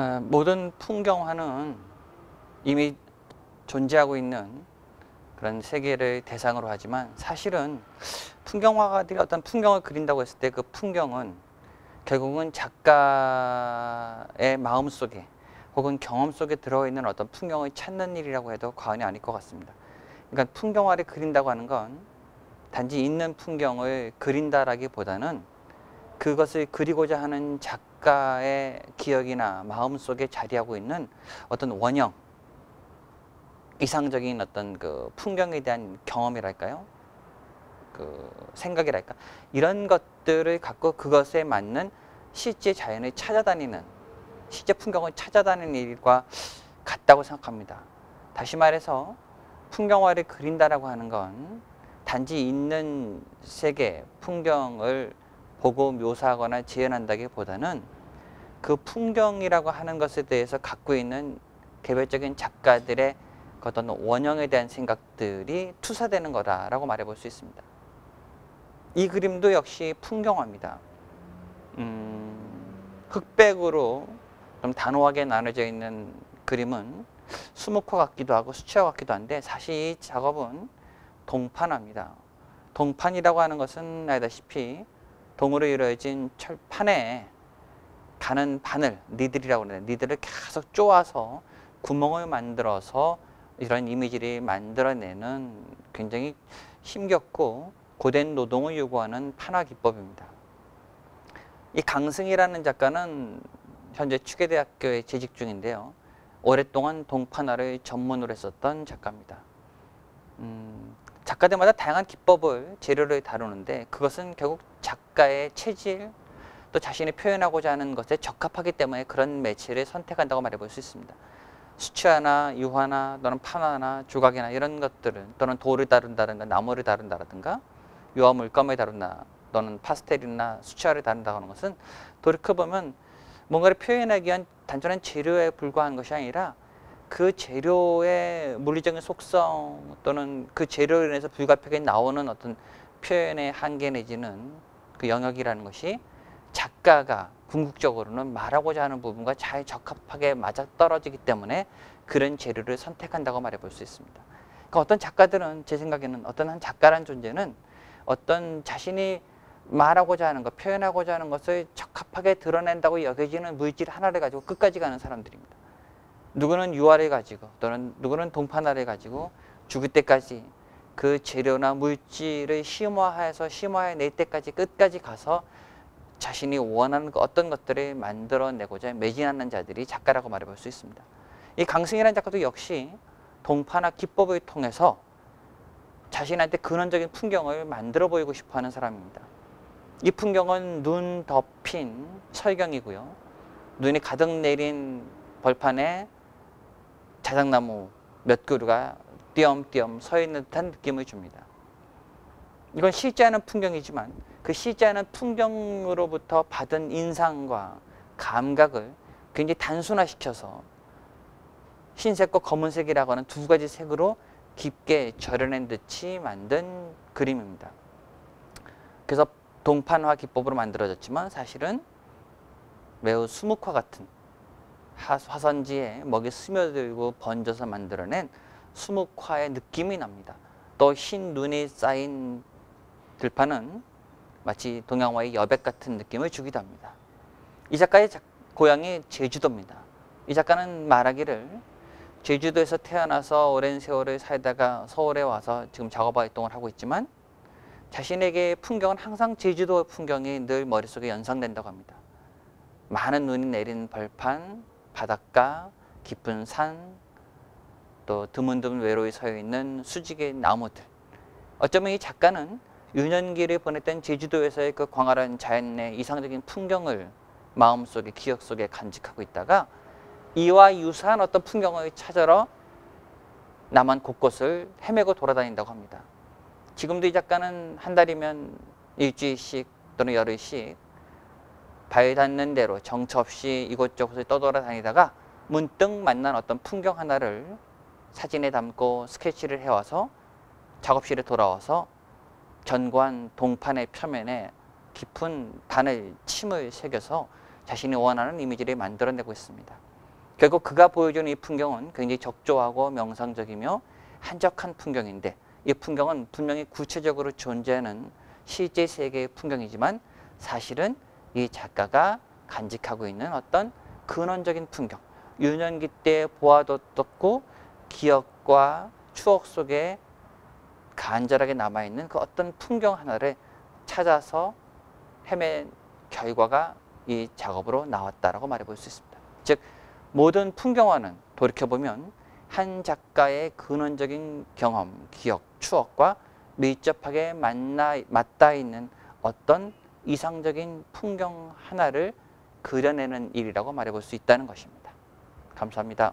어, 모든 풍경화는 이미 존재하고 있는 그런 세계를 대상으로 하지만 사실은 풍경화가들이 어떤 풍경을 그린다고 했을 때 그 풍경은 결국은 작가의 마음 속에 혹은 경험 속에 들어있는 어떤 풍경을 찾는 일이라고 해도 과언이 아닐 것 같습니다. 그러니까 풍경화를 그린다고 하는 건 단지 있는 풍경을 그린다라기보다는 그것을 그리고자 하는 작 가의 기억이나 마음 속에 자리하고 있는 어떤 원형, 이상적인 어떤 그 풍경에 대한 경험이랄까요? 그 생각이랄까? 이런 것들을 갖고 그것에 맞는 실제 자연을 찾아다니는 실제 풍경을 찾아다니는 일과 같다고 생각합니다. 다시 말해서 풍경화를 그린다라고 하는 건 단지 있는 세계, 풍경을 보고 묘사하거나 재현한다기보다는 그 풍경이라고 하는 것에 대해서 갖고 있는 개별적인 작가들의 그 어떤 원형에 대한 생각들이 투사되는 거다라고 말해볼 수 있습니다. 이 그림도 역시 풍경화입니다. 음, 흑백으로 좀 단호하게 나눠져 있는 그림은 수묵화 같기도 하고 수채화 같기도 한데 사실 이 작업은 동판화입니다. 동판이라고 하는 것은 알다시피 동으로 이루어진 철판에 가는 바늘, 니들이라고 하는데 니들을 계속 쪼아서 구멍을 만들어서 이런 이미지를 만들어내는 굉장히 힘겹고 고된 노동을 요구하는 판화 기법입니다. 이 강승이라는 작가는 현재 추계대학교에 재직 중인데요. 오랫동안 동판화를 전문으로 했었던 작가입니다. 음, 작가들마다 다양한 기법을 재료를 다루는데 그것은 결국 작가의 체질 또 자신이 표현하고자 하는 것에 적합하기 때문에 그런 매체를 선택한다고 말해볼 수 있습니다. 수채화나 유화나 또는 판화나 조각이나 이런 것들은 또는 돌을 다룬다든가 나무를 다룬다든가 유화 물감을 다룬다 또는 파스텔이나 수채화를 다룬다고 하는 것은 돌이켜보면 뭔가를 표현하기 위한 단순한 재료에 불과한 것이 아니라 그 재료의 물리적인 속성 또는 그 재료로 인해서 불가피하게 나오는 어떤 표현의 한계 내지는 그 영역이라는 것이 작가가 궁극적으로는 말하고자 하는 부분과 잘 적합하게 맞아 떨어지기 때문에 그런 재료를 선택한다고 말해 볼 수 있습니다. 그러니까 어떤 작가들은 제 생각에는 어떤 한 작가란 존재는 어떤 자신이 말하고자 하는 것, 표현하고자 하는 것을 적합하게 드러낸다고 여겨지는 물질 하나를 가지고 끝까지 가는 사람들입니다. 누구는 유화를 가지고 또는 누구는 동판화를 가지고 죽을 때까지 그 재료나 물질을 심화해서 심화해낼 때까지 끝까지 가서 자신이 원하는 어떤 것들을 만들어내고자 매진하는 자들이 작가라고 말해볼 수 있습니다. 이 강승이라는 작가도 역시 동판화 기법을 통해서 자신한테 근원적인 풍경을 만들어 보이고 싶어하는 사람입니다. 이 풍경은 눈 덮인 설경이고요. 눈이 가득 내린 벌판에 자작나무 몇 그루가 띄엄띄엄 서 있는 듯한 느낌을 줍니다. 이건 실제 않은 풍경이지만 그 실제 않은 풍경으로부터 받은 인상과 감각을 굉장히 단순화시켜서 흰색과 검은색이라고 하는 두 가지 색으로 깊게 절여낸 듯이 만든 그림입니다. 그래서 동판화 기법으로 만들어졌지만 사실은 매우 수묵화 같은 화선지에 먹이 스며들고 번져서 만들어낸 수묵화의 느낌이 납니다. 또 흰 눈이 쌓인 들판은 마치 동양화의 여백 같은 느낌을 주기도 합니다. 이 작가의 고향이 제주도입니다. 이 작가는 말하기를 제주도에서 태어나서 오랜 세월을 살다가 서울에 와서 지금 작업 활동을 하고 있지만 자신에게 풍경은 항상 제주도 풍경이 늘 머릿속에 연상된다고 합니다. 많은 눈이 내린 벌판, 바닷가, 깊은 산, 또 드문드문 외로이 서 있는 수직의 나무들. 어쩌면 이 작가는 유년기를 보냈던 제주도에서의 그 광활한 자연의 이상적인 풍경을 마음속에 기억 속에 간직하고 있다가 이와 유사한 어떤 풍경을 찾으러 남한 곳곳을 헤매고 돌아다닌다고 합니다. 지금도 이 작가는 한 달이면 일주일씩 또는 열흘씩 발 닿는 대로 정처 없이 이곳저곳을 떠돌아다니다가 문득 만난 어떤 풍경 하나를 사진에 담고 스케치를 해와서 작업실에 돌아와서 견고한 동판의 표면에 깊은 바늘 침을 새겨서 자신이 원하는 이미지를 만들어내고 있습니다. 결국 그가 보여주는 이 풍경은 굉장히 적조하고 명상적이며 한적한 풍경인데 이 풍경은 분명히 구체적으로 존재하는 실제 세계의 풍경이지만 사실은 이 작가가 간직하고 있는 어떤 근원적인 풍경, 유년기 때 보아뒀고 기억과 추억 속에 간절하게 남아있는 그 어떤 풍경 하나를 찾아서 헤맨 결과가 이 작업으로 나왔다라고 말해볼 수 있습니다. 즉 모든 풍경화는 돌이켜보면 한 작가의 근원적인 경험, 기억, 추억과 밀접하게 만나, 맞닿아 있는 어떤 이상적인 풍경 하나를 그려내는 일이라고 말해볼 수 있다는 것입니다. 감사합니다.